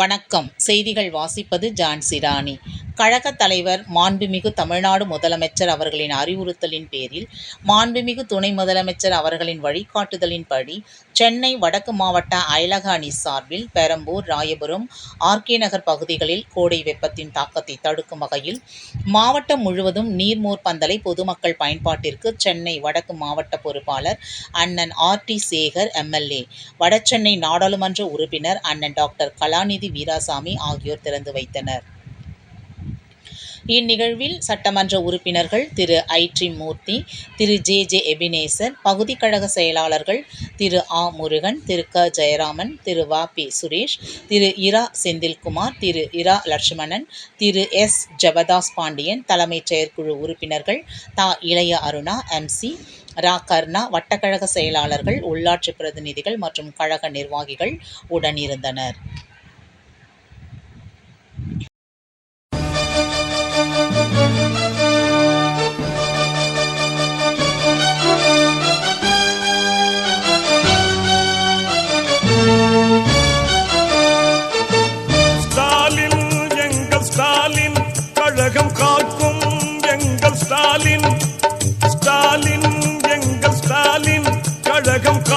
வணக்கம். செய்திகள் வாசிப்பது ஜான்சி ராணி. கழகத் தலைவர் மாண்புமிகு தமிழ்நாடு முதலமைச்சர் அவர்களின் அறிவுறுத்தலின் பேரில் மாண்புமிகு துணை முதலமைச்சர் அவர்களின் வழிகாட்டுதலின்படி சென்னை வடக்கு மாவட்ட அயலக அணி சார்பில் பெரம்பூர் ராயபுரம் ஆர்கே நகர் பகுதிகளில் கோடை வெப்பத்தின் தாக்கத்தை தடுக்கும் வகையில் மாவட்டம் முழுவதும் நீர்மோர் பந்தலை பொதுமக்கள் பயன்பாட்டிற்கு சென்னை வடக்கு மாவட்ட பொறுப்பாளர் அண்ணன் R D Sekar MLA Vadachennai நாடாளுமன்ற உறுப்பினர் அண்ணன் டாக்டர் கலாநிதி வீராசாமி ஆகியோர் திறந்து வைத்தனர். இந்நிகழ்வில் சட்டமன்ற உறுப்பினர்கள் திரு ஐ டி மூர்த்தி திரு ஜே ஜே எபினேசர் பகுதி கழக செயலாளர்கள் திரு ஆ முருகன் திரு க ஜெயராமன் திரு வ பி சுரேஷ் திரு இரா செந்தில்குமார் திரு இரா லட்சுமணன் திரு எஸ் ஜெபதாஸ் பாண்டியன் தலைமைச் செயற்குழு உறுப்பினர்கள் தா இளைய அருணா எம்சி ரா கர்ணா வட்டக்கழக செயலாளர்கள் உள்ளாட்சி பிரதிநிதிகள் மற்றும் கழக நிர்வாகிகள் உடனிருந்தனர். உலகம் காக்கும் எங்கள் ஸ்டாலின். ஸ்டாலின் எங்கள் ஸ்டாலின். கழகம் காக்கும்